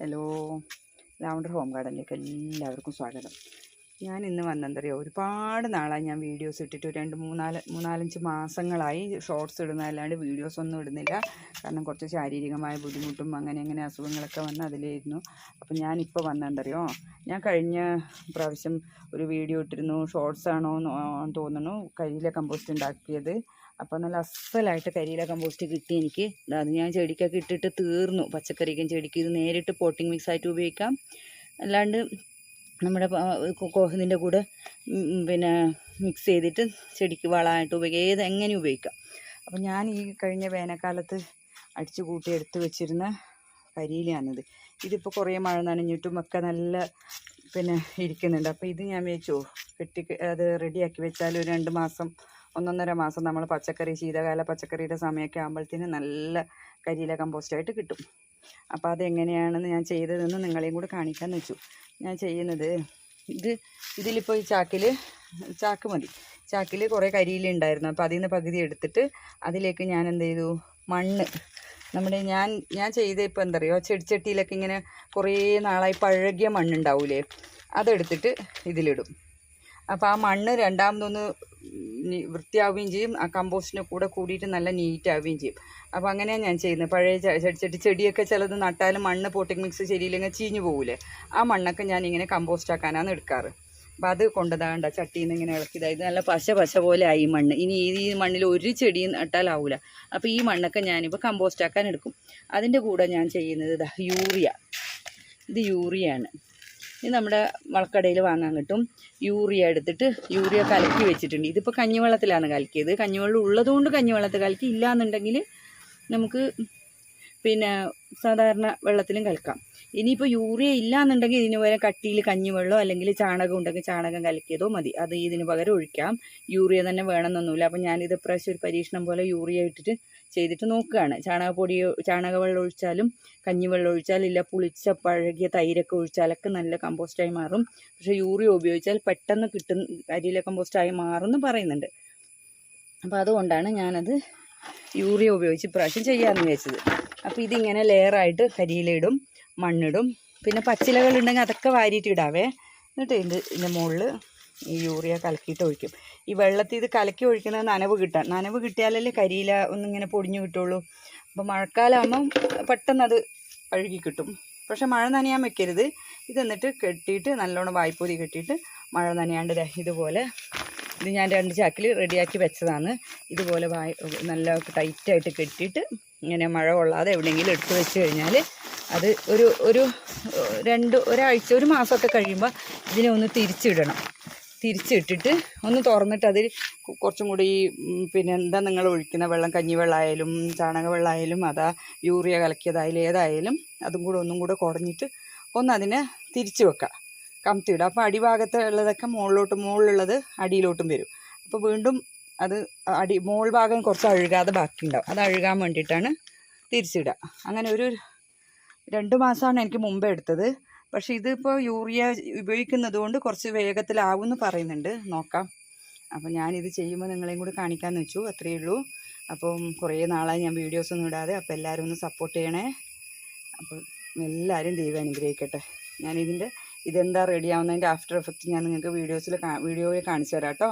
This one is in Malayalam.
ഹലോ ലാവണ്ടർ ഹോം ഗാർഡനിലേക്ക് എല്ലാവർക്കും സ്വാഗതം. ഞാൻ ഇന്ന് വന്നെന്തറിയോ? ഒരുപാട് നാളായി ഞാൻ വീഡിയോസ് ഇട്ടിട്ട് രണ്ട് മൂന്നാൽ മൂന്നാലഞ്ച് മാസങ്ങളായി ഷോർട്സ് ഇടുന്നതല്ലാണ്ട് വീഡിയോസ് ഒന്നും ഇടുന്നില്ല. കാരണം കുറച്ച് ശാരീരികമായ ബുദ്ധിമുട്ടും അങ്ങനെ അങ്ങനെ അസുഖങ്ങളൊക്കെ വന്ന് അതിലായിരുന്നു. അപ്പം ഞാനിപ്പോൾ വന്നെന്തറിയോ? ഞാൻ കഴിഞ്ഞ പ്രാവശ്യം ഒരു വീഡിയോ ഇട്ടിരുന്നു. ഷോർട്സ് ആണോ എന്ന് തോന്നുന്നു. കരിയില കമ്പോസ്റ്റ് ഉണ്ടാക്കിയത്. അപ്പോൾ നല്ല അസലായിട്ട് കരിയില കമ്പോസ്റ്റ് കിട്ടി എനിക്ക്. അത് ഞാൻ ചെടിക്കൊക്കെ ഇട്ടിട്ട് തീർന്നു. പച്ചക്കറിക്കും ചെടിക്കും ഇത് നേരിട്ട് പോട്ടിംഗ് മിക്സ് ആയിട്ട് ഉപയോഗിക്കാം. അല്ലാണ്ട് നമ്മുടെ ഇതിന്റെ കൂടെ പിന്നെ മിക്സ് ചെയ്തിട്ട് ചെടിക്ക് വളമായിട്ട് ഉപയോഗിക്കുക ഏത് എങ്ങനെ ഉപയോഗിക്കാം. അപ്പോൾ ഞാൻ ഈ കഴിഞ്ഞ വേനൽക്കാലത്ത് അടിച്ചു കൂട്ടി എടുത്തു വെച്ചിരുന്ന കരിയിലാണിത്. ഇതിപ്പോൾ കുറേ മഴ നനഞ്ഞിട്ടും ഒക്കെ നല്ല പിന്നെ ഇരിക്കുന്നുണ്ട്. അപ്പോൾ ഇത് ഞാൻ വെച്ചു. കെട്ടി അത് റെഡിയാക്കി വെച്ചാൽ ഒരു രണ്ട് മാസം ഒന്നൊന്നര മാസം നമ്മൾ പച്ചക്കറി ശീതകാല പച്ചക്കറിയുടെ സമയമൊക്കെ ആകുമ്പോഴത്തേന് നല്ല കരിയില കമ്പോസ്റ്റായിട്ട് കിട്ടും. അപ്പോൾ അതെങ്ങനെയാണെന്ന് ഞാൻ ചെയ്തതെന്ന് നിങ്ങളെയും കൂടെ കാണിക്കാമെന്ന് വെച്ചു. ഞാൻ ചെയ്യുന്നത്. ഇത് ഇതിലിപ്പോൾ ഈ ചാക്കിൽ ചാക്ക് മതി. ചാക്കിൽ കുറേ കരിയില ഉണ്ടായിരുന്നു അപ്പോൾ അതിൽ നിന്ന് പകുതി എടുത്തിട്ട് അതിലേക്ക് ഞാൻ എന്ത് ചെയ്തു? മണ്ണ്. നമ്മുടെ ഞാൻ ഞാൻ ചെയ്ത ഇപ്പോൾ എന്താ പറയുക ചെടിച്ചട്ടിയിലൊക്കെ ഇങ്ങനെ കുറേ നാളായി പഴകിയ മണ്ണുണ്ടാവൂലേ അതെടുത്തിട്ട് ഇതിലിടും. അപ്പോൾ ആ മണ്ണ് രണ്ടാമതൊന്ന് വൃത്തിയാവുകയും ചെയ്യും. ആ കമ്പോസ്റ്റിന്റെ കൂടെ കൂടിയിട്ട് നല്ല നീറ്റ് ആവുകയും ചെയ്യും. അപ്പോൾ അങ്ങനെയാണ് ഞാൻ ചെയ്യുന്നത്. പഴയ ചെടി ചെടിയൊക്കെ ചിലത് നട്ടാലും മണ്ണ് പോട്ടിംഗ് മിക്സ് ശരിയില്ലെങ്കിൽ ചീഞ്ഞു പോകില്ലേ ആ മണ്ണൊക്കെ ഞാൻ ഇങ്ങനെ കമ്പോസ്റ്റ് ആക്കാനാണ് എടുക്കാറ്. അപ്പോൾ അത് കൊണ്ടതാണ്ട ചട്ടിയിൽ നിന്ന് ഇങ്ങനെ ഇളക്കി ഇത്. നല്ല പശ പശ പോലെ ആയി മണ്ണ്. ഇനി ഈ മണ്ണിൽ ഒരു ചെടിയും നട്ടാലാവില്ല അപ്പോൾ ഈ മണ്ണൊക്കെ ഞാനിപ്പോൾ കമ്പോസ്റ്റ് ആക്കാൻ എടുക്കും. അതിന്റെ കൂടെ ഞാൻ ചെയ്യുന്നത് ഇതാ യൂറിയ. ഇത് യൂറിയാണ്. ഇത് നമ്മുടെ വളക്കടയിൽ വാങ്ങാൻ കിട്ടും. യൂറിയ എടുത്തിട്ട് യൂറിയ കലക്കി വെച്ചിട്ടുണ്ട്. ഇതിപ്പോൾ കഞ്ഞിവെള്ളത്തിലാണ് കലക്കിയത്. കഞ്ഞിവെള്ളം ഉള്ളതുകൊണ്ട് കഞ്ഞിവെള്ളത്തിൽ കലക്കി ഇല്ലാന്നുണ്ടെങ്കിൽ നമുക്ക് പിന്നെ സാധാരണ വെള്ളത്തിലും കലക്കാം. ഇനിയിപ്പോൾ യൂറിയ ഇല്ല എന്നുണ്ടെങ്കിൽ ഇതിന് പകരം കട്ടിയിൽ കഞ്ഞിവെള്ളമോ അല്ലെങ്കിൽ ചാണകം ഉണ്ടെങ്കിൽ ചാണകം കലക്കിയതോ മതി. അത് ഇതിന് പകരം ഒഴിക്കാം. യൂറിയ തന്നെ വേണമെന്നൊന്നുമില്ല. അപ്പം ഞാനിത് ഇപ്രാവശ്യം ഒരു പരീക്ഷണം പോലെ യൂറിയ ഇട്ടിട്ട് ചെയ്തിട്ട് നോക്കുകയാണ്. ചാണകപ്പൊടി ചാണകവെള്ളം ഒഴിച്ചാലും കഞ്ഞിവെള്ളം ഒഴിച്ചാലും ഇല്ല പുളിച്ച പഴകിയ തൈരൊക്കെ ഒഴിച്ചാലൊക്കെ നല്ല കമ്പോസ്റ്റായി മാറും. പക്ഷേ യൂറിയ ഉപയോഗിച്ചാൽ പെട്ടെന്ന് കിട്ടുന്ന അരിയിലെ കമ്പോസ്റ്റായി മാറുമെന്ന് പറയുന്നുണ്ട്. അപ്പോൾ അതുകൊണ്ടാണ് ഞാനത് യൂറിയ ഉപയോഗിച്ച് ഇപ്രാവശ്യം ചെയ്യാമെന്ന് വിചാരിച്ചത്. അപ്പോൾ ഇതിങ്ങനെ ലെയറായിട്ട് കരിയിലിടും മണ്ണിടും. പിന്നെ പച്ചിലകളുണ്ടെങ്കിൽ അതൊക്കെ വാരിയിട്ട് ഇടാവേ. എന്നിട്ട് ഇതിന്റെ ഇതിന്റെ മുകളിൽ ഈ യൂറിയ കലക്കിയിട്ട് ഒഴിക്കും. ഈ വെള്ളത്തിൽ ഇത് കലക്കി ഒഴിക്കുന്നത് നനവ് കിട്ടാൻ നനവ് കിട്ടിയാലല്ലേ കരിയില ഒന്നിങ്ങനെ പൊടിഞ്ഞു കിട്ടുള്ളൂ. അപ്പോൾ മഴക്കാലമാകുമ്പം പെട്ടെന്ന് അത് അഴുകി കിട്ടും. പക്ഷേ മഴ നനയാൻ വെക്കരുത്. ഇത് എന്നിട്ട് കെട്ടിയിട്ട് നല്ലോണം വായ്പൊതി കെട്ടിയിട്ട് മഴ നനയാണ്ട് ഇതുപോലെ ഇത് ഞാൻ രണ്ട് ചാക്കിൽ റെഡിയാക്കി വെച്ചതാണ്. ഇതുപോലെ വായ നല്ല ടൈറ്റായിട്ട് കെട്ടിയിട്ട് ഇങ്ങനെ മഴ കൊള്ളാതെ എവിടെയെങ്കിലും എടുത്തു വെച്ച് കഴിഞ്ഞാൽ അത് ഒരു ഒരു രണ്ട് ഒരാഴ്ച ഒരു മാസമൊക്കെ കഴിയുമ്പോൾ ഇതിനെ ഒന്ന് തിരിച്ചിടണം. തിരിച്ചിട്ടിട്ട് ഒന്ന് തുറന്നിട്ട് അതിൽ കുറച്ചും കൂടി പിന്നെ എന്താ നിങ്ങൾ ഒഴിക്കുന്ന വെള്ളം കഞ്ഞിവെള്ളമായാലും ചാണകവെള്ളമായാലും അതാ യൂറിയ കലക്കിയതായാലും ഏതായാലും അതും കൂടെ ഒന്നും കൂടെ കുടഞ്ഞിട്ട് ഒന്ന് അതിനെ തിരിച്ചു വെക്കുക കമത്തിയിടുക അപ്പോൾ അടിഭാഗത്ത് ഉള്ളതൊക്കെ മുകളിലോട്ട് മുകളിലുള്ളത് അടിയിലോട്ടും വരും. അപ്പോൾ വീണ്ടും അത് അടി മോൾ ഭാഗം കുറച്ച് അഴുകാതെ ബാക്കിയുണ്ടാവും. അത് അഴുകാൻ വേണ്ടിയിട്ടാണ് തിരിച്ചിടുക. അങ്ങനെ ഒരു രണ്ട് മാസമാണ് എനിക്ക് മുമ്പേ എടുത്തത്. പക്ഷേ ഇതിപ്പോൾ യൂറിയ ഉപയോഗിക്കുന്നത് കൊണ്ട് കുറച്ച് വേഗത്തിലാവും എന്ന് പറയുന്നുണ്ട്. നോക്കാം. അപ്പോൾ ഞാനിത് ചെയ്യുമ്പോൾ നിങ്ങളെയും കൂടി കാണിക്കാമെന്ന് വെച്ചു. അത്രയേ ഉള്ളൂ. അപ്പം കുറേ നാളായി ഞാൻ വീഡിയോസ് ഒന്നും ഇടാതെ അപ്പോൾ എല്ലാവരും ഒന്ന് സപ്പോർട്ട് ചെയ്യണേ. അപ്പോൾ എല്ലാവരും ദൈവം അനുഗ്രഹിക്കട്ടെ. ഞാനിതിന്റെ ഇതെന്താ റെഡി ആവുന്നതിന്റെ ആഫ്റ്റർ എഫക്റ്റ് ഞാൻ നിങ്ങൾക്ക് വീഡിയോസിൽ വീഡിയോയിൽ കാണിച്ചു തരാം കേട്ടോ